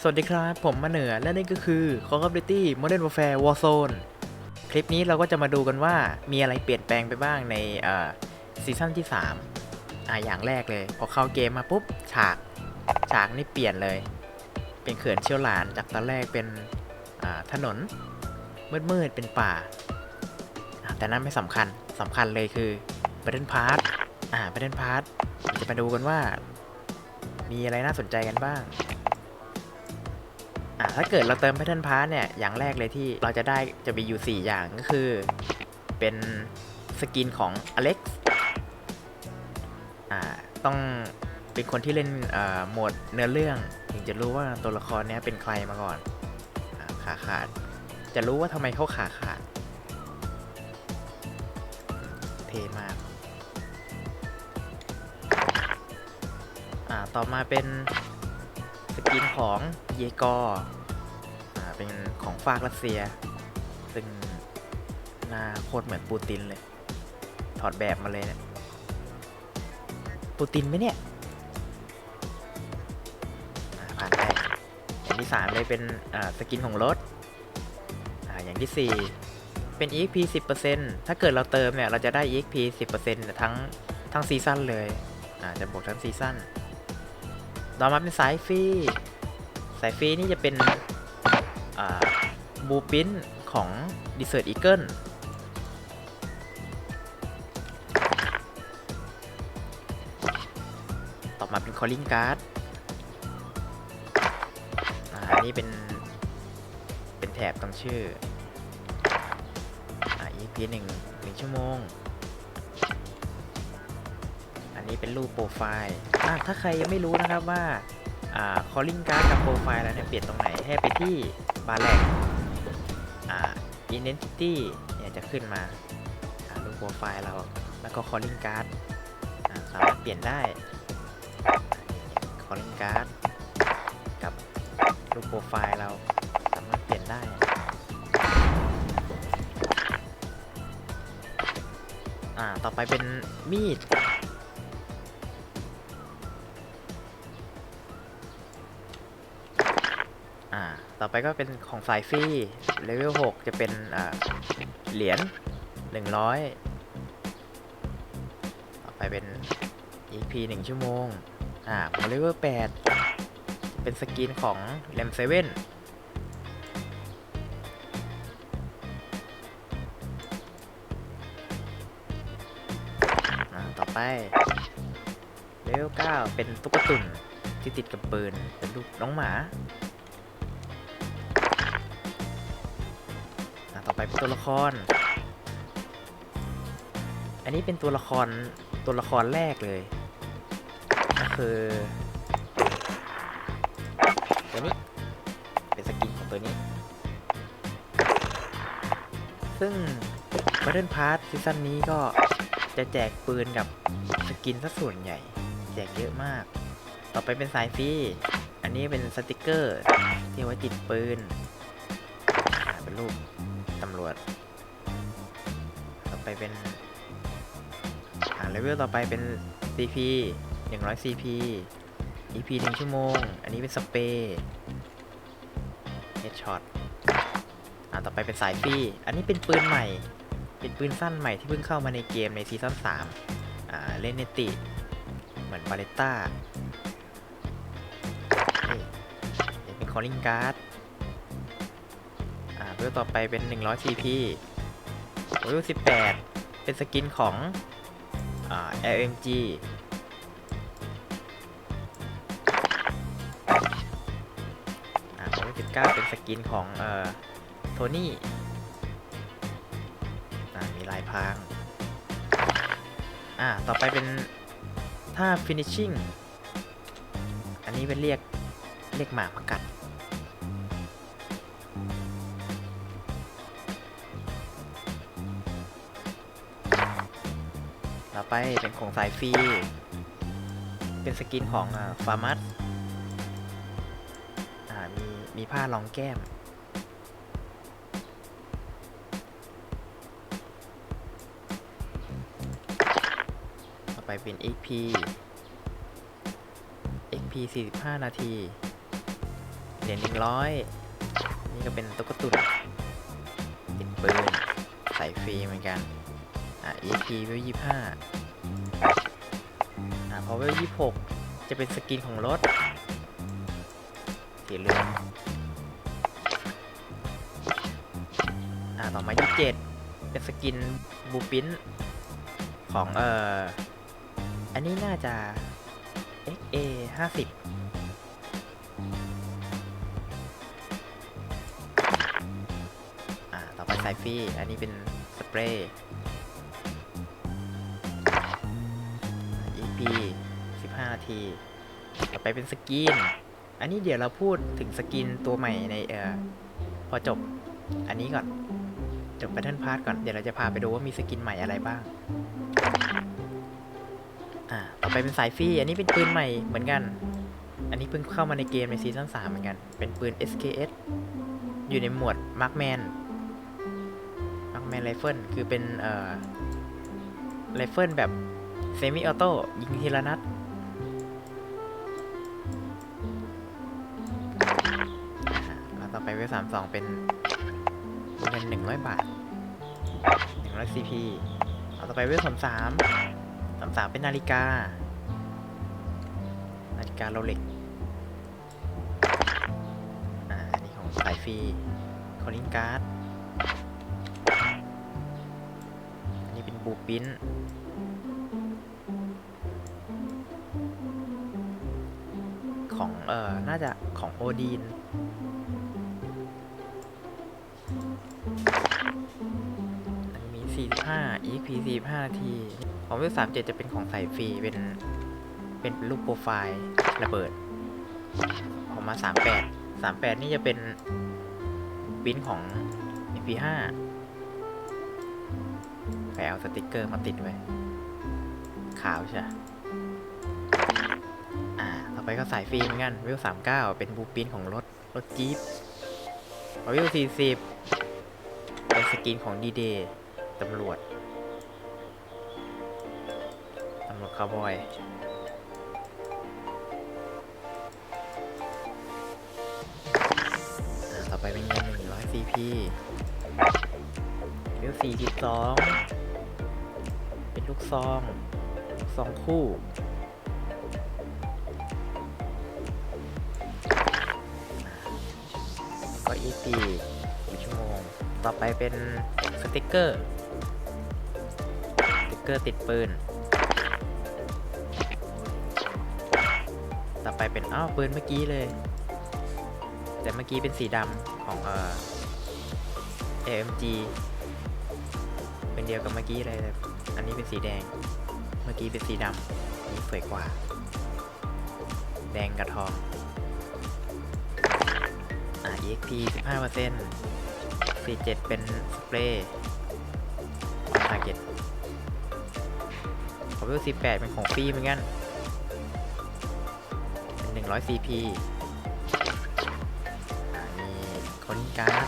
สวัสดีครับ ผมมาเหนือและนี่ก็คือ Call of Duty Modern Warfare Warzone คลิปนี้เราก็จะมาดูกันว่ามีอะไรเปลี่ยนแปลงไปบ้างในซีซั่นที่ 3 อ่าอย่างแรกเลย พอเข้าเกมมาปุ๊บ ฉากฉากนี่เปลี่ยนเลย เป็นเขื่อนเชี่ยวหลานจากตอนแรกเป็นถนน มืดๆเป็นป่าอ่าแต่นั้นไม่สำคัญสำคัญเลยคือ Battle Pass อ่า Battle Pass จะมาดูกันว่า มีอะไรน่าสนใจกันบ้าง อะถ้าเกิดเราเติม Pattern Pass เนี่ย อย่างแรกเลยที่เราจะได้จะมีอยู่ 4 อย่างก็คือ เป็นสกินของ Alex อ่าต้องเป็นคนที่เล่นโหมดเนื้อเรื่อง ถึงจะรู้ว่าตัวละครเนี้ยเป็นใครมาก่อนอขาขาด จะรู้ว่าทำไมเขาขาขาด เทมากอ่าต่อมาเป็น สกินของเยกอเป็นของฝากรัสเซีย ซึ่งหน้าโคตรเหมือนปูตินเลย ถอดแบบมาเลยเนี่ยปูตินไหมเนี่ยผ่านได้อย่างที่สามเลยเป็นสกินของรถออย่างที่สี่เป็น EXP 10%ถ้าเกิดเราเติมเนี่ย เราจะได้ EXP 10%ทั้งทั้งซีซั่นเลย จะบวกทั้งซีซั่น ต่อมาเป็นสายฟรีสายฟรีนี่จะเป็นบูปินของ Desert Eagle ต่อมาเป็น Calling Card อันนี้เป็น เป็นแถบตรงชื่ออ่า EP หนึ่งหนึ่งชั่วโมง นี้เป็นรูปโปรไฟล์อะถ้าใครยังไม่รู้นะครับว่าอ่า calling card กับโปรไฟล์แล้วเนี่ยเปลี่ยนตรงไหนให้ไปที่บาร์แลกอ่า identity เนี่ยจะขึ้นมาอ่ารูปโปรไฟล์เราแล้วก็ calling card อ่าสามารถเปลี่ยนได้ calling card กับรูปโปรไฟล์เราสามารถเปลี่ยนได้อ่าต่อไปเป็นมีด ต่อไปก็เป็นของสายฟรีเลเวล6จะเป็นเหรียญ100 ต่อไปเป็น EP 1 ชั่วโมง อ่าของเลเวล8เป็นสกินของ r a m 7อ่าต่อไปเลเวล9เป็นตุ๊กตุ่นที่ติดกับปืนเป็นรูปน้องหมา ไปเป็นตัวละคร อันนี้เป็นตัวละครตัวละครแรกเลยก็คือตัวนี้เป็นสกินของตัวนี้ ซึ่ง Battle Pass ซีซั่นนี้ก็จะแจกปืนกับสกินซะส่วนใหญ่ แจกเยอะมาก ต่อไปเป็นสายฟรีอันนี้เป็นสติกเกอร์ที่เอาไว้ติดปืนเป็นรูปำรวจ ต่อไปเป็นอ่าเลเวลต่อไปเป็น CP 100 CP EP 1ชั่วโมง อันนี้เป็นสเปรย์ Headshot อ่าต่อไปเป็นสายฟรีอันนี้เป็นปืนใหม่ เป็นปืนสั้นใหม่ที่เพิ่งเข้ามาในเกมในซีซั่น3อ่าเล่นเนติ เหมือนบาเลต้าเป็น calling card อ่าเว ลต่อไปเป็น 100 CP เวล18 เป็นสกินของอ่า LMG อ่าเวล19 เป็นสกินของเอ่อโทนี่อ่ามีลายพราง อ่า ต่อไปเป็นท่า finishing อันนี้เป็นเรียก เรียกหมากมากัด ไปเป็นของสายฟรี เป็นสกินของฟาร์มัสอ่ามีมีผ้ารองแก้ม ต่อไปเป็น XP XP 45 นาทีเหรียญหนึ่งร้อยนี่ก็เป็นตุ๊กตุนติดปืนใส่ฟรีเหมือนกัน อะ EP เวยี่ห้า อะพอเวลยี่หกจะเป็นสกินของรถสีเหลืองอะต่อมายี่เจ็ดเป็นสกินบูปินของเอ่อ อันนี้น่าจะ XA 50อ่าต่อไปไซฟี่อันนี้เป็นสเปรย์ EP 15นาทีต่อไปเป็นสกิน อันนี้เดี๋ยวเราพูดถึงสกินตัวใหม่ในเอ่อพอจบอันนี้ก่อน จบ Battle Pass ก่อน เดี๋ยวเราจะพาไปดูว่ามีสกินใหม่อะไรบ้าง อ่า ต่อไปเป็นสายฟรีอันนี้เป็นปืนใหม่เหมือนกัน อันนี้เพิ่งเข้ามาในเกมในซีซั่น3เหมือนกัน เป็นปืน SKS อยู่ในหมวด Markman Markman Rifle คือเป็นเอ่อไรเฟิลแบบ เซมิออโต้ยิงทีละนัดอ่าแล้วต่อไปเวสามสองเป็นเงินหนึ่งร้อยบาทหนึ่งร้อยซีพีเอาต่อไปเวสามสามสามสามเป็นนาฬิกา นาฬิกาโรเล็กอ่าอันนี้ของสายฟรีคอลิงการ์ด อันนี้เป็นบูปิน ของเอ่อน่าจะของโอดีนมี 45 EP 45นาที ของเวล37 จะเป็นของใส่ฟรี เป็น เป็นรูปโปรไฟล์ระเบิด ของมา 38 38 นี่จะเป็นปริ้นของ MP5 ไปเอาสติกเกอร์มาติดไว้ ขาวใช่ ไปก็สายฟรีเหมือนกันวิวสามเก้าเป็นบูปินของรถ รถจี๊ปวิวสี่สิบเป็นสกินของดีเดย์ตำรวจ ตำรวจคาวบอยอ่าต่อไปเป็นเงินหนึ่งร้อยซีพีวิวสี่สิบสองเป็นลูกซอง ลูกซองคู่ ก็ EP หนึ่ชั่วโมง ต่อไปเป็นสติกเกอร์ สติกเกอร์ติดปืน ต่อไปเป็นอ้าวปืนเมื่อกี้เลย แต่เมื่อกี้เป็นสีดำของเอ่อ AMG เป็นเดียวกับเมื่อกี้เลยอันนี้เป็นสีแดง เมื่อกี้เป็นสีดำอันนี้สวยกว่า แดงกับทอง EXP 15% 47 เป็นสเปรย์ทาร์เก็ตขอเวล18 เป็นของฟรีเหมือนกัน เป็น 100 CP มีคนการ์ด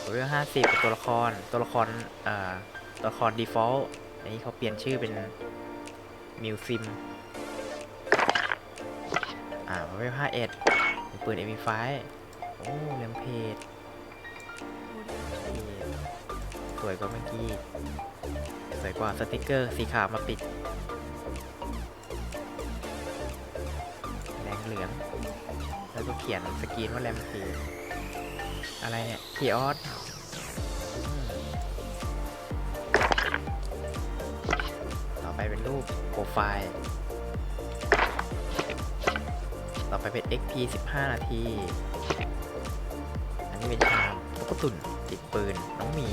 ขอเวล50 เป็นตัวละคร ตัวละคร เอ่อ ตัวละคร default อันนี้เขาเปลี่ยนชื่อเป็นมิวซิม อ่าขอเวล51เป็นปืน MP5 โอ้เลมเพจสวยกว่าเมื่อกี้สวยกว่าสติกเกอร์สีขาวมาปิดแดงเหลืองแล้วก็เขียนสกรีนว่าแรมเพจอะไรเนี่ยคีออสต่อไปเป็นรูปโปรไฟล์ ต่อไปเป็น XP 15 นาที มีเป็นาตุ๊กตุ่นติดปืน น้องหมี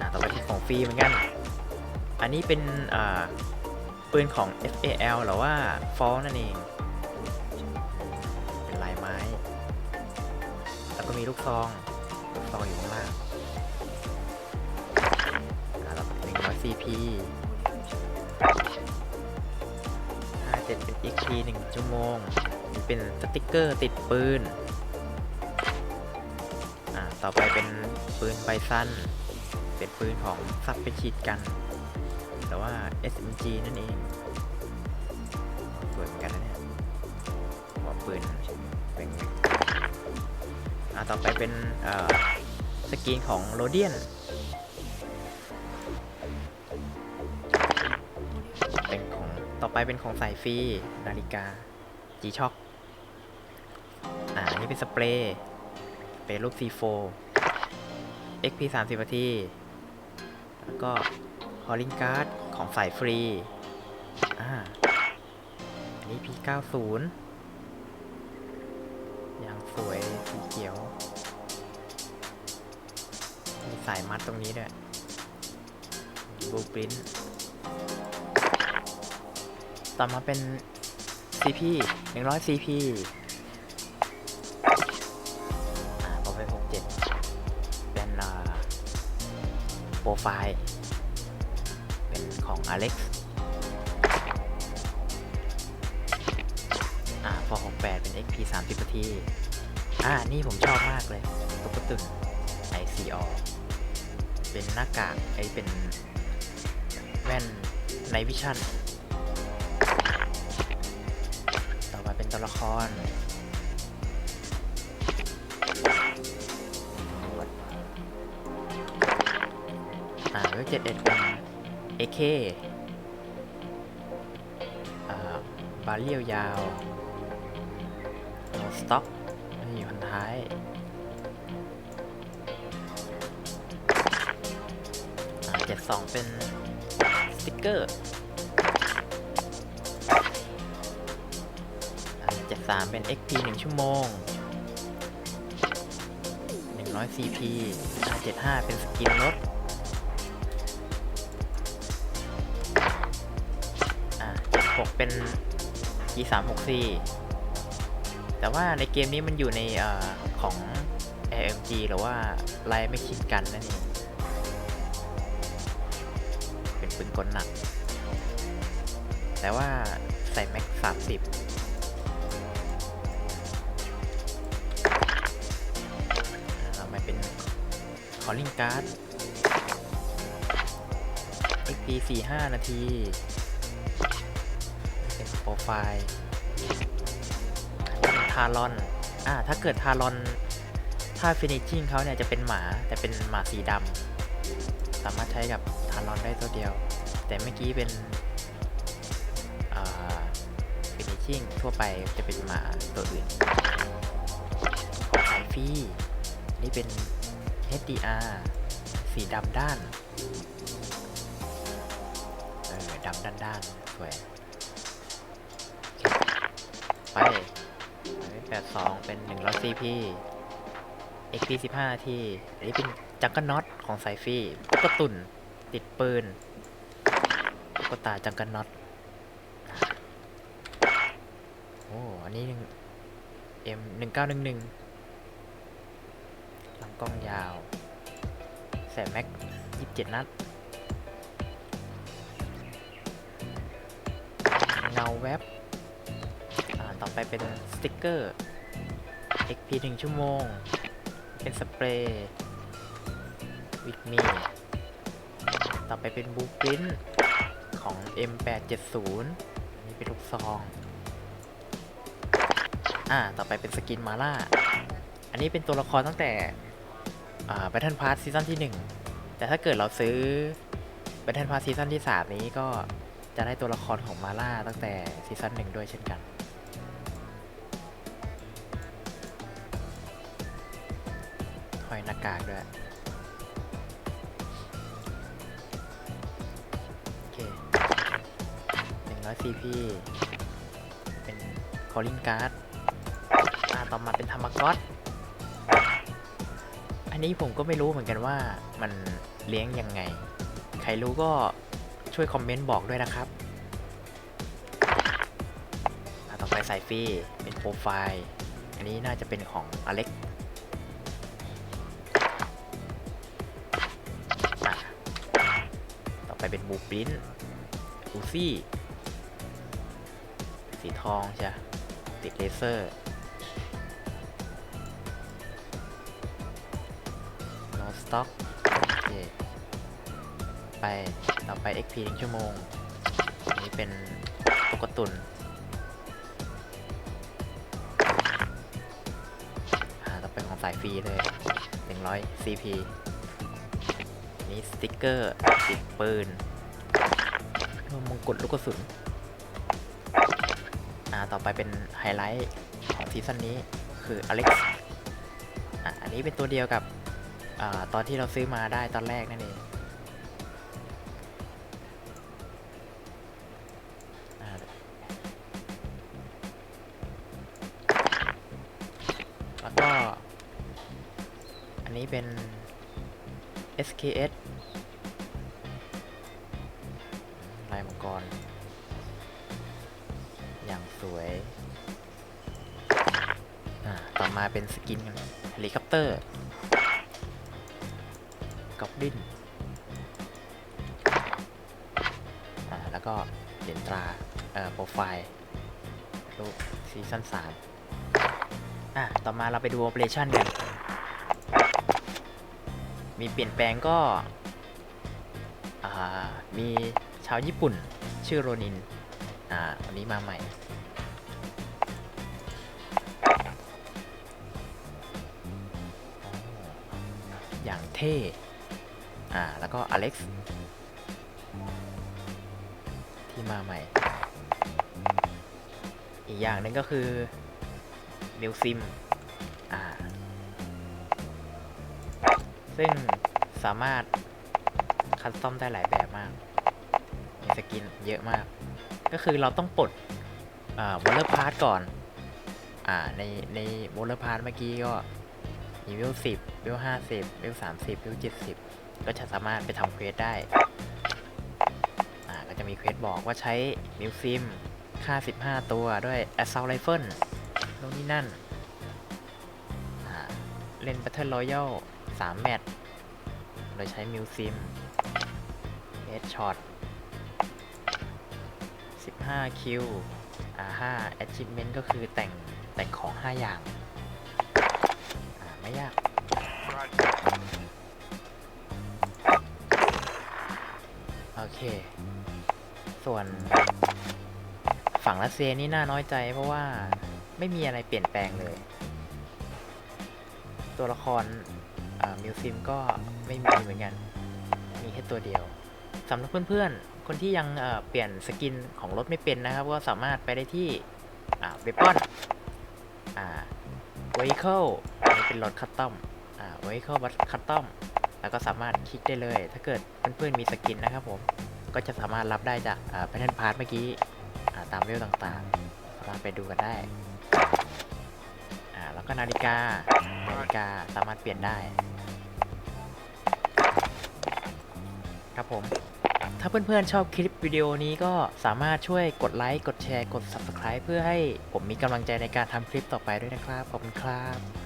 อ่าต่อไปเป็นของฟรีเหมือนกัน อันนี้เป็นอ่าปืนของ FAL หรือว่าฟอนั่นเอง เป็นลายไม้ แล้วก็มีลูกซอง ลูกซองอยู่ข้างล่างแล้วก็100 CP 57เป็น XP 1ชั่วโมงนี่เป็นสติกเกอร์ติดปืน ต่อไปเป็นปืนไบซันเป็นปืนของซับเป็นฉีดกัน แต่ว่า SMG นั่นเองสวยเหมือนกันนะเนี่ยบอกปืนเป็นอ่าต่อไปเป็นเอ่อสกรีนของโรเดียน เป็นของต่อไปเป็นของสายฟรีนาฬิกา G-Shock อ่าอันนี้เป็นสเปรย์ เป็นรูป C4 XP 30นาทีแล้วก็ Calling Card ของสายฟรี อ่า อันนี้ P90 อย่างสวยสีเขียว มีสายมัดตรงนี้ด้วยบูปรินต่อมาเป็น CP 100 CP ไฟล์ เป็นของ Alex อ่าพอ68 เป็น XP 30นาทีอ่า นี่ผมชอบมากเลยตุ๊กตุน ICO เป็นหน้ากาก ไอเป็นแว่นในวิชั่น ต่อมาเป็นตัวละคร อ่าเจ็ดเอ็ดเป็นเอเคอ่าบาเรียวยาวโนสต็อกนี่อยู่พันท้ายเจ็ดสองเป็นสติ๊กเกอร์เจ็ดสามเป็น XP หนึ่งชั่วโมงหนึ่งร้อย CP อ่าเจ็ดห้าเป็นสกินรถ เป็น G สามหก C แต่ว่าในเกมนี้มันอยู่ในอของ AMG หรือว่าไลไม่คิดกันนั่นเองเป็นปืนกลหนัก แต่ว่าใส่แม็กสามสิบเรามาเป็น calling card XP 45 นาที ไฟล์ทารอน อ่า ถ้าเกิดทารอน ถ้า finishing เขาเนี่ยจะเป็นหมา แต่เป็นหมาสีดำ สามารถใช้กับทารอนได้ตัวเดียว แต่เมื่อกี้เป็นอ่า finishing ทั่วไปจะเป็นหมาตัวอื่นสายฟรีนี่เป็น HDR สีดำด้าน เออ ดำด้านด้านสวย ไปแปดสองเป็นหนึ่งร้อย CP XP สิบห้าทีอันนี้เป็นจังก e น็อตของสายฟรีตุ๊กตุ่นติดปืนตุ๊กตาจังก e น็อตโอ้อันนี้หนึ่ง M หนึ่งเก้าหนึ่งหนึ่งลำกล้องยาวแสบแม็กยี่สิบเจ็ดนัดเงาแวบ ไปเป็นสติกเกอร์ XP 1ชั่วโมง เป็นสเปรย์วิดมี ต่อไปเป็นบูปรินของ M870 อันนี้เป็นลูกซอง อ่า ต่อไปเป็นสกินมาล่า อันนี้เป็นตัวละครตั้งแต่ อ่า Battle Pass ซีซั่นที่ 1 แต่ถ้าเกิดเราซื้อ Battle Pass ซีซั่นที่ 3 นี้ก็จะได้ตัวละครของมาล่าตั้งแต่ซีซั่น1ด้วยเช่นกัน ห้อยหน้ากากด้วยโอเค100 CP เป็น calling card อ่าต่อมาเป็นธรรมก๊อตอันนี้ผมก็ไม่รู้เหมือนกันว่ามันเลี้ยงยังไง ใครรู้ก็ช่วยคอมเมนต์บอกด้วยนะครับต่อไปสายฟรีเป็นโปรไฟล์ อันนี้น่าจะเป็นของอเล็ก เป็นบูปรินอูซี่สีทองใช่ติดเลเซอร์ no stock โอเคไป ต่อไป XP หนึ่งชั่วโมง อันนี้เป็นตุ๊กตุนสายฟรีเลย 100 CP นี่สติกเกอร์ติดปืนมงกุฎลูกกระสุน อ่า ต่อไปเป็นไฮไลท์ของซีซั่นนี้คืออเล็กซ์อะอันนี้เป็นตัวเดียวกับอ่าตอนที่เราซื้อมาได้ตอนแรกนั่นเองแล้วก็ อันนี้เป็น SKS ต่อมาเป็นสกินกันเฮลิคอปเตอร์กอบลินอ่าแล้วก็เหรียญตราเอ่อโปรไฟล์รูปซีซั่น3อะ ต่อมาเราไปดูโอเปอเรชั่นกัน มีเปลี่ยนแปลงก็ อ่า มีชาวญี่ปุ่นชื่อโรนิน อ่าวันนี้มาใหม่ อย่างเท่ อ่า แล้วก็อเล็กซ์ที่มาใหม่ อีกอย่างหนึ่งก็คือมิวซิม อ่า ซึ่งสามารถคัสตอมได้หลายแบบมาก มีสกินเยอะมาก ก็คือเราต้องปลดอ่าวอลเลอร์พาร์ทก่อน อ่า ในในวอลเลอร์พาร์ทเมื่อกี้ก็ มีวิวสิบวิวห้าสิบวิวสามสิบวิวเจ็ดสิบก็จะสามารถไปทำเควสได้ อ่า ก็จะมีเควสบอกว่าใช้มิวซิมค่า 15 ตัวด้วย Assault Rifle โน่นนี่นั่นอ่าเล่น Battle Royale 3 แมตช์ โดยใช้มิวซิม Headshot 15 คิว อ่า5 Achievement ก็คือแต่งแต่งของ 5 อย่าง ไม่ยากโอเค ส่วนฝั่งรัสเซียนี่น่าน้อยใจเพราะว่าไม่มีอะไรเปลี่ยนแปลงเลย ตัวละครมิวซิมก็ไม่มีเหมือนกัน มีแค่ตัวเดียวสำหรับเพื่อนๆ คนที่ยังเปลี่ยนสกินของรถไม่เป็นนะครับ ก็สามารถไปได้ที่เวปอนอ่า vehicle อันนี้ เป็นรถคัสตอมอ่า vehicle คัสตอมแล้วก็สามารถคลิกได้เลย ถ้าเกิดเพื่อนๆมีสกินนะครับผม ก็จะสามารถรับได้จากแพทเทิร์นพาร์ทเมื่อกี้ตามเวลต่างๆ สามารถไปดูกันได้ อ่า แล้วก็นาฬิกา นาฬิกาสามารถเปลี่ยนได้ ครับผม ถ้าเพื่อนๆชอบคลิปวิดีโอนี้ก็สามารถช่วยกดไลค์ กดแชร์ กด Subscribe เพื่อให้ผมมีกำลังใจในการทำคลิปต่อไปด้วยนะครับ ขอบคุณครับ